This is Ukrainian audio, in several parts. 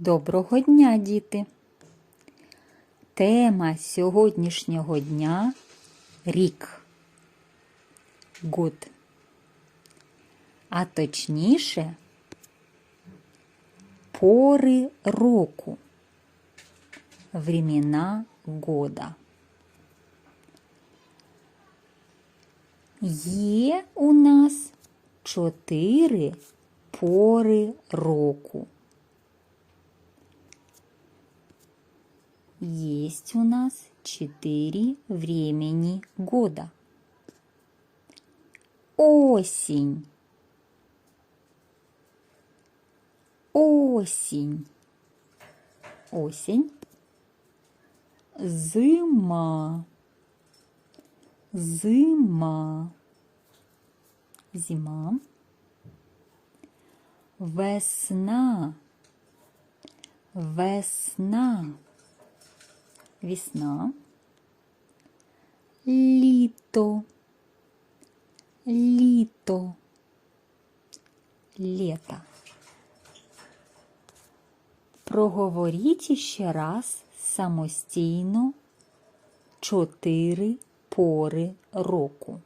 Доброго дня, діти! Тема сьогоднішнього дня рік. Гуд. А точніше, пори року. Времена года. Є у нас чотири пори року. Есть у нас четыре времени года. Осень. Осень. Осень. Зима. Зима. Зима. Весна. Весна. Весна. Літо. Літо. Лето. Проговоріть ще раз самостійно чотири пори року.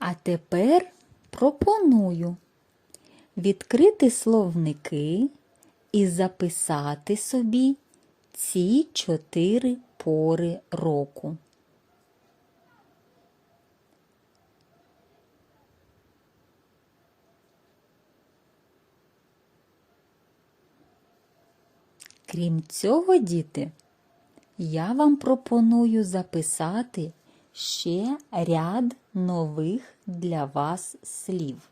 А тепер пропоную відкрити словники і записати собі ці чотири пори року. Крім цього, діти, я вам пропоную записати ще ряд нових для вас слів.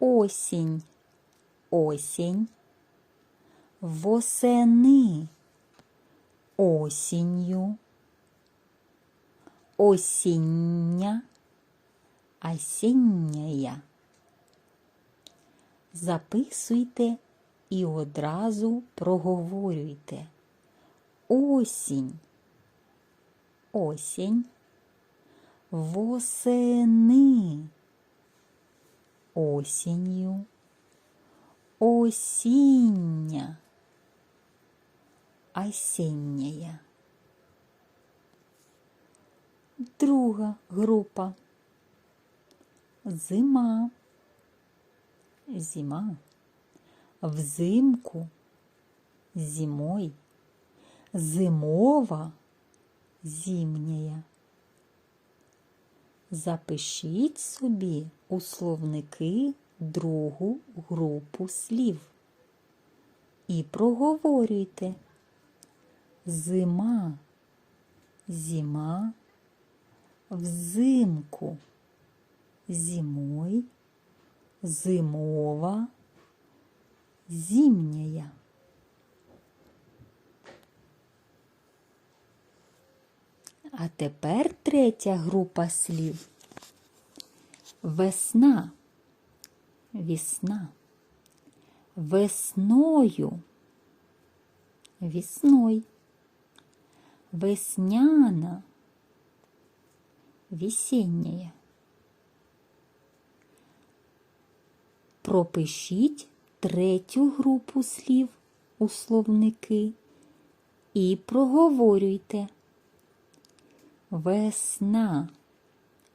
Осінь, осінь, восени, осінню, осіння, осінняя. Записуйте і одразу проговорюйте. Осінь осінь, восени, осінню, осіння, осінняя. Друга група. Зима. Зима. Взимку. Зимой. Зимова зімняя. Запишіть собі у словники другу групу слів і проговорюйте зима, зима, взимку, зимой, зимова, зимняя. А тепер третя група слів. Весна, весна, весною, весной, весняна, весенняя. Пропишіть третю групу слів у словники і проговорюйте. Весна,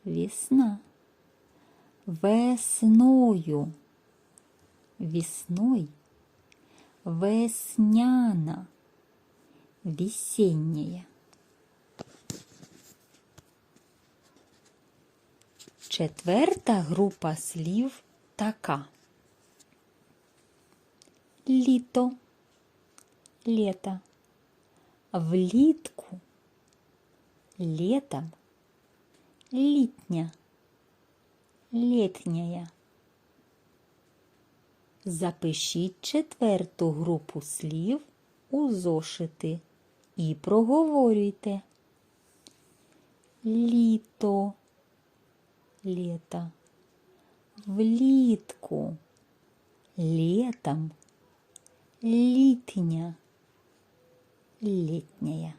весна, весною, весной, весняна, весенняя. Четверта група слів така. Літо, лето, влітку летом, літня, літняя. Запишіть четверту групу слів у зошити і проговорюйте. Літо, лето, влітку, літом, літня, літняя.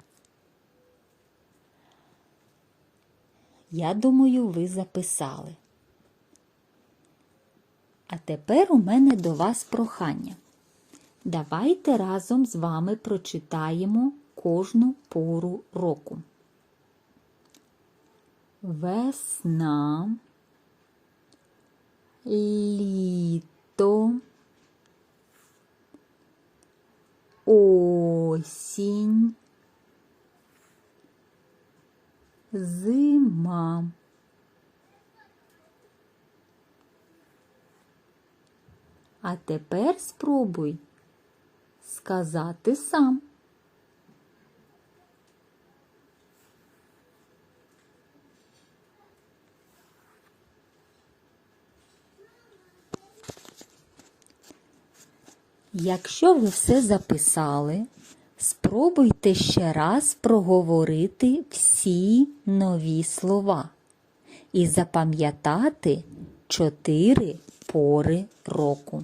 Я думаю, ви записали. А тепер у мене до вас прохання. Давайте разом з вами прочитаємо кожну пору року. Весна, літо, осінь, зима. А тепер спробуй сказати сам. Якщо ви все записали, спробуйте ще раз проговорити всі нові слова і запам'ятати чотири пори року.